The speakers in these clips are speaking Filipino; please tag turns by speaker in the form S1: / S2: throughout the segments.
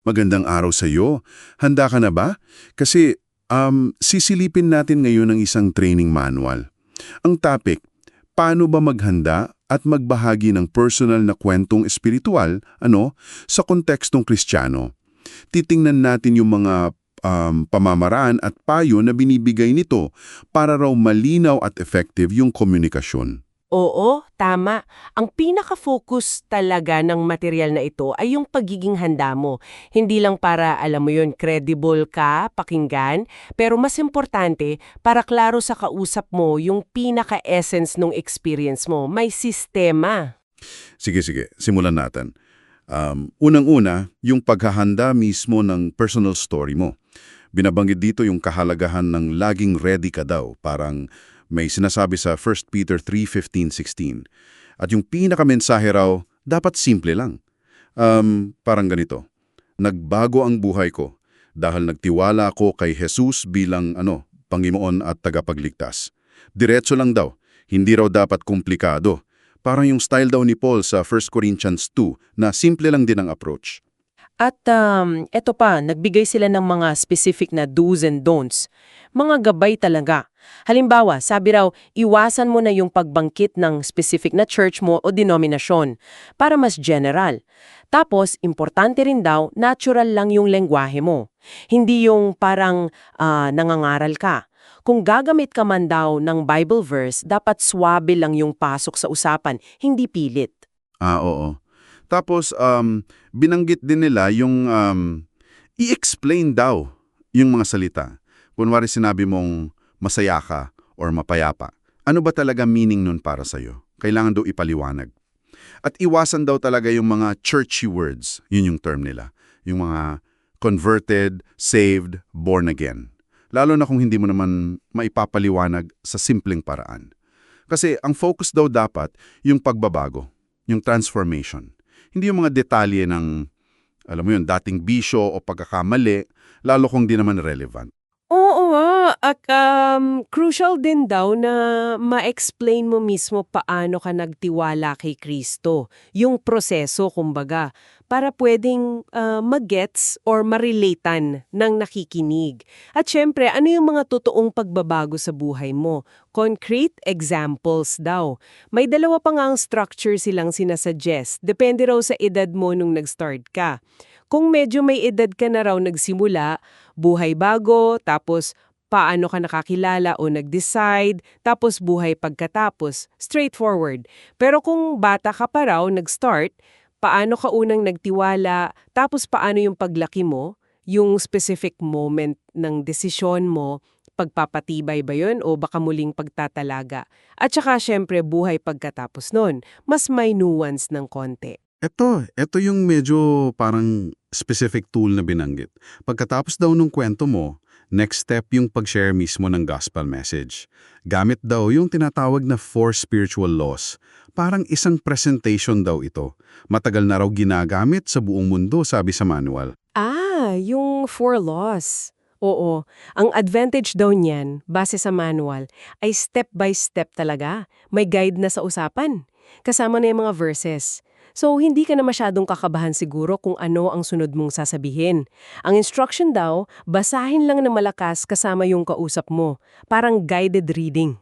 S1: Magandang araw sa iyo. Handa ka na ba? Kasi um, sisilipin natin ngayon ang isang training manual. Ang topic, paano ba maghanda at magbahagi ng personal na kwentong espiritual ano, sa kontekstong kristyano. Titingnan natin yung mga um, pamamaraan at payo na binibigay nito para raw malinaw at effective yung komunikasyon.
S2: Oo, tama. Ang pinaka-focus talaga ng material na ito ay yung pagiging handa mo. Hindi lang para, alam mo yun, credible ka, pakinggan, pero mas importante, para klaro sa kausap mo yung pinaka-essence ng experience mo. May sistema.
S1: Sige, sige. Simulan natin. Um, Unang-una, yung paghahanda mismo ng personal story mo. Binabanggit dito yung kahalagahan ng laging ready ka daw. Parang may sinasabi sa 1 Peter 3:15-16. At yung pinakamensahe raw, dapat simple lang. Um, parang ganito. Nagbago ang buhay ko dahil nagtiwala ako kay Jesus bilang ano, Panginoon at tagapagligtas. Diretso lang daw, hindi raw dapat komplikado. Parang yung style daw ni Paul sa 1 Corinthians 2 na simple lang din ang approach.
S2: At um, eto pa, nagbigay sila ng mga specific na do's and don'ts. Mga gabay talaga. Halimbawa, sabi raw, iwasan mo na yung pagbangkit ng specific na church mo o denominasyon para mas general. Tapos, importante rin daw, natural lang yung lengguwahe mo. Hindi yung parang ah, nangangaral ka. Kung gagamit ka man daw ng Bible verse, dapat swabe lang yung pasok sa usapan, hindi pilit.
S1: Ah, oo. Tapos, um, binanggit din nila yung um, i-explain daw yung mga salita. Kunwari sinabi mong masaya ka or mapayapa. Ano ba talaga meaning nun para sa'yo? Kailangan daw ipaliwanag. At iwasan daw talaga yung mga churchy words. Yun yung term nila. Yung mga converted, saved, born again. Lalo na kung hindi mo naman maipapaliwanag sa simpleng paraan. Kasi ang focus daw dapat yung pagbabago, yung transformation. Hindi yung mga detalye ng, alam mo yun, dating bisyo o pagkakamali, lalo kung di naman relevant.
S2: Oo at um, crucial din daw na ma-explain mo mismo paano ka nagtiwala kay Kristo. Yung proseso, kumbaga, para pwedeng uh, mag-gets or marelatean ng nakikinig. At syempre, ano yung mga totoong pagbabago sa buhay mo? Concrete examples daw. May dalawa pa nga ang structure silang sinasuggest. Depende raw sa edad mo nung nag-start ka. Kung medyo may edad ka na raw nagsimula, buhay bago, tapos paano ka nakakilala o nag-decide, tapos buhay pagkatapos, straightforward. Pero kung bata ka pa raw nag-start, paano ka unang nagtiwala, tapos paano yung paglaki mo, yung specific moment ng desisyon mo, pagpapatibay ba yun o baka muling pagtatalaga. At saka syempre buhay pagkatapos nun, mas may nuance ng konti.
S1: Ito, ito yung medyo parang specific tool na binanggit. Pagkatapos daw nung kwento mo, next step yung pag-share mismo ng gospel message. Gamit daw yung tinatawag na four spiritual laws. Parang isang presentation daw ito. Matagal na raw ginagamit sa buong mundo, sabi sa manual.
S2: Ah, yung four laws. Oo, ang advantage daw niyan, base sa manual, ay step by step talaga. May guide na sa usapan. Kasama na yung mga verses. So, hindi ka na masyadong kakabahan siguro kung ano ang sunod mong sasabihin. Ang instruction daw, basahin lang na malakas kasama yung kausap mo. Parang guided reading.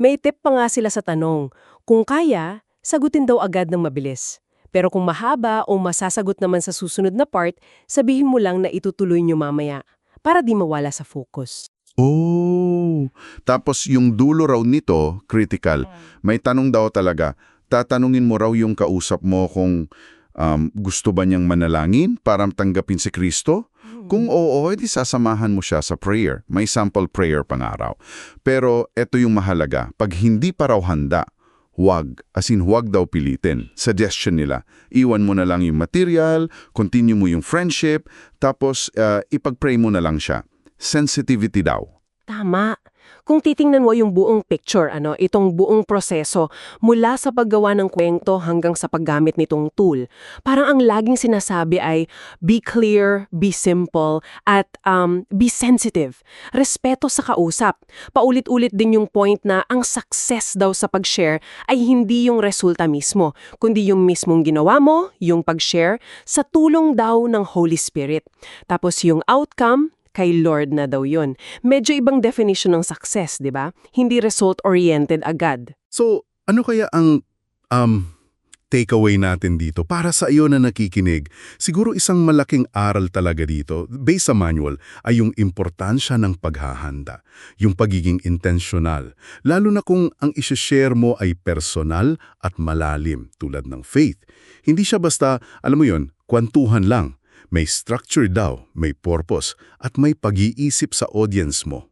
S2: May tip pa nga sila sa tanong. Kung kaya, sagutin daw agad ng mabilis. Pero kung mahaba o masasagot naman sa susunod na part, sabihin mo lang na itutuloy nyo mamaya para di mawala sa focus.
S1: Oh, tapos yung dulo raw nito, critical. May tanong daw talaga, tatanungin mo raw yung kausap mo kung um, gusto ba niyang manalangin para tanggapin si Kristo? Kung oo, edi sasamahan mo siya sa prayer. May sample prayer pang araw. Pero eto yung mahalaga. Pag hindi pa raw handa, huwag. As in, huwag daw pilitin. Suggestion nila. Iwan mo na lang yung material, continue mo yung friendship, tapos uh, ipag-pray mo na lang siya. Sensitivity daw.
S2: Tama. Kung titingnan mo yung buong picture, ano, itong buong proseso, mula sa paggawa ng kwento hanggang sa paggamit nitong tool, parang ang laging sinasabi ay be clear, be simple, at um, be sensitive. Respeto sa kausap. Paulit-ulit din yung point na ang success daw sa pag-share ay hindi yung resulta mismo, kundi yung mismong ginawa mo, yung pag-share, sa tulong daw ng Holy Spirit. Tapos yung outcome, kay Lord na daw yun. Medyo ibang definition ng success, di ba? Hindi result-oriented agad.
S1: So, ano kaya ang um, takeaway natin dito para sa iyo na nakikinig? Siguro isang malaking aral talaga dito, based sa manual, ay yung importansya ng paghahanda, yung pagiging intentional, lalo na kung ang isishare mo ay personal at malalim tulad ng faith. Hindi siya basta, alam mo yon, kwantuhan lang. May structure daw, may purpose, at may pag-iisip sa audience mo.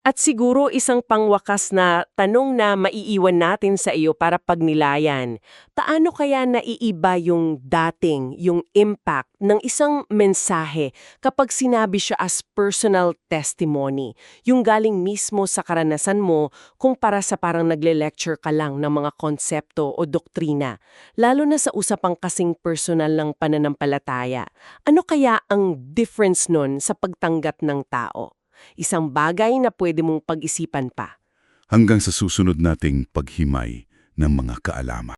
S2: At siguro isang pangwakas na tanong na maiiwan natin sa iyo para pagnilayan. Taano kaya naiiba yung dating, yung impact ng isang mensahe kapag sinabi siya as personal testimony, yung galing mismo sa karanasan mo kumpara sa parang nagle-lecture ka lang ng mga konsepto o doktrina, lalo na sa usapang kasing personal ng pananampalataya. Ano kaya ang difference nun sa pagtanggap ng tao? Isang bagay na pwede mong pag-isipan pa.
S1: Hanggang sa susunod nating paghimay ng mga kaalaman.